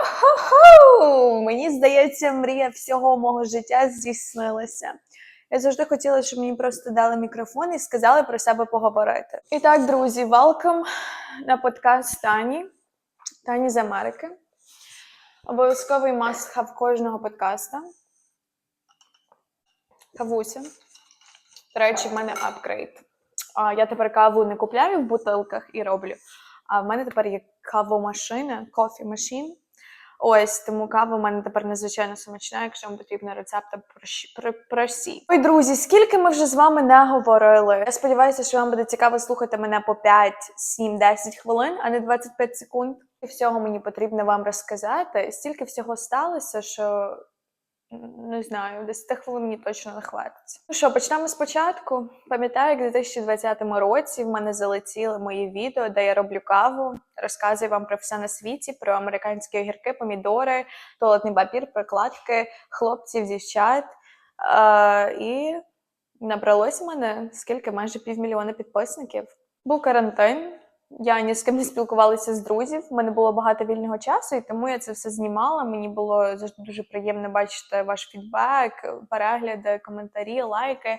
Йо-хо-хо! Мені здається, мрія всього мого життя здійснилася. Я завжди хотіла, щоб мені просто дали мікрофон і сказали про себе поговорити. І так, друзі, welcome на подкаст Тані. Тані з Америки. Обов'язковий must have кожного подкаста. Кавуся. До речі, в мене апгрейд. Я тепер каву не купляю в бутилках і роблю. А в мене тепер є кавомашина, кофі машин. Ось тому кава в мене тепер надзвичайно смачна, якщо вам потрібні рецепти просі. Ой, друзі, скільки ми вже з вами не говорили. Я сподіваюся, що вам буде цікаво слухати мене по 5, 7, 10 хвилин, а не 25 секунд. І всього мені потрібно вам розказати. Стільки всього сталося, що не знаю, 10 хвилин мені точно не хватить. Ну що, почнемо спочатку. Пам'ятаю, як у 2020 році в мене залетіли мої відео, де я роблю каву, розказую вам про все на світі, про американські огірки, помідори, туалетний папір, прокладки, хлопців, дівчат. Е, і набралось мене скільки майже півмільйона підписників. Був карантин. Я ні з ким не спілкувалася з друзів. У мене було багато вільного часу, і тому я це все знімала. Мені було завжди дуже приємно бачити ваш фідбек, перегляди, коментарі, лайки.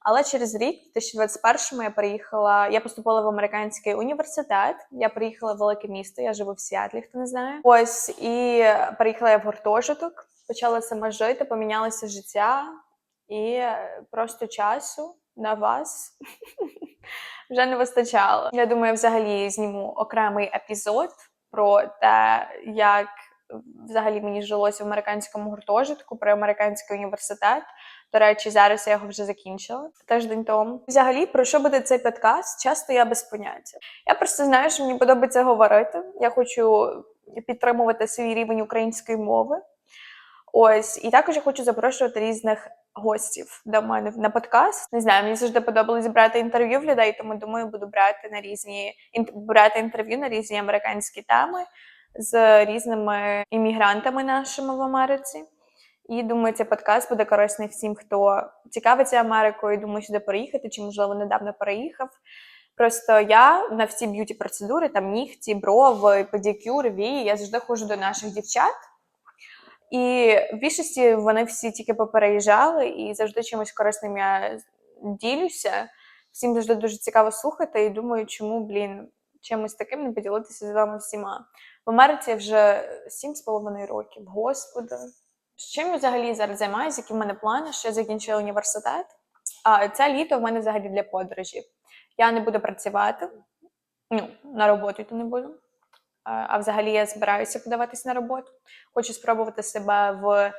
Але через рік, в 2021-му, я переїхала. Я поступила в американський університет. Я приїхала в велике місто. Я живу в Сіатлі, хто не знає. Ось і переїхала я в гуртожиток, почала сама жити, помінялося життя і просто часу на вас вже не вистачало. Я думаю, взагалі зніму окремий епізод про те, як взагалі мені жилося в американському гуртожитку, про американський університет. До речі, зараз я його вже закінчила тиждень тому. Взагалі, про що буде цей подкаст? Часто я без поняття. Я просто знаю, що мені подобається говорити. Я хочу підтримувати свій рівень української мови. Ось, і також я хочу запрошувати різних гостів до мене на подкаст. Не знаю, мені завжди подобалось брати інтерв'ю в людей, тому думаю, буду брати на різні брати інтерв'ю на різні американські теми з різними іммігрантами нашими в Америці. І думаю, цей подкаст буде корисний всім, хто цікавиться Америкою, думає сюди переїхати, чи можливо недавно переїхав. Просто я на всі б'юті процедури, там нігті, брови, педикюр, вії, я завжди ходжу до наших дівчат. І в більшості вони всі тільки попереїжджали, і завжди чимось корисним я ділюся. Всім завжди дуже цікаво слухати, і думаю, чому, блін, чимось таким не поділитися з вами всіма. В Америці вже сім з половиною років. Господи. З чим я взагалі зараз займаюся, які в мене плани? Що я закінчила університет. А це літо в мене взагалі для подорожі. Я не буду працювати. Ну, на роботу йти не буду. А взагалі я збираюся подаватись на роботу. Хочу спробувати себе в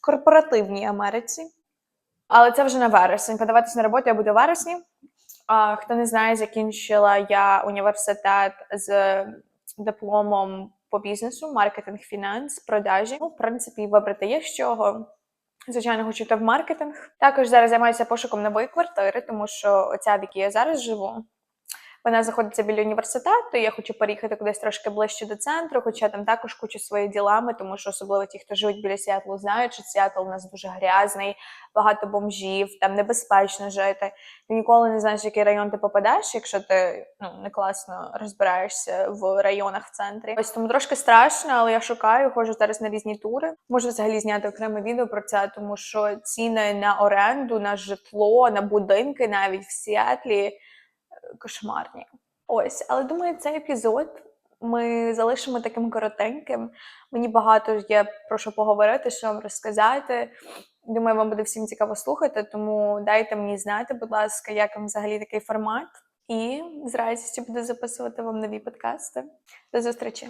корпоративній Америці. Але це вже на вересень. Подаватись на роботу я буду в вересні. А, хто не знає, закінчила я університет з дипломом по бізнесу, маркетинг, фінанс, продажі. Ну, в принципі, вибрати є з чого. Звичайно, хочу йти в маркетинг. Також зараз займаюся пошуком нової квартири, тому що оця, в якій я зараз живу, вона знаходиться біля університету. Я хочу переїхати кудись трошки ближче до центру, хоча там також кучу своїх ділами, тому що особливо ті, хто живуть біля Сіатлу, знають, що Сіатл у нас дуже грязний, багато бомжів, там небезпечно жити. Ти ніколи не знаєш, в який район ти попадеш, якщо ти ну не класно розбираєшся в районах в центрі. Ось тому трошки страшно, але я шукаю, ходжу зараз на різні тури. Можу взагалі зняти окреме відео про це, тому що ціни на оренду, на житло, на будинки навіть в Сіатлі кошмарні. Ось, але думаю, цей епізод ми залишимо таким коротеньким. Мені багато є про що поговорити, що вам розказати. Думаю, вам буде всім цікаво слухати, тому дайте мені знати, будь ласка, як вам взагалі такий формат. І з радістю буду записувати вам нові подкасти. До зустрічі!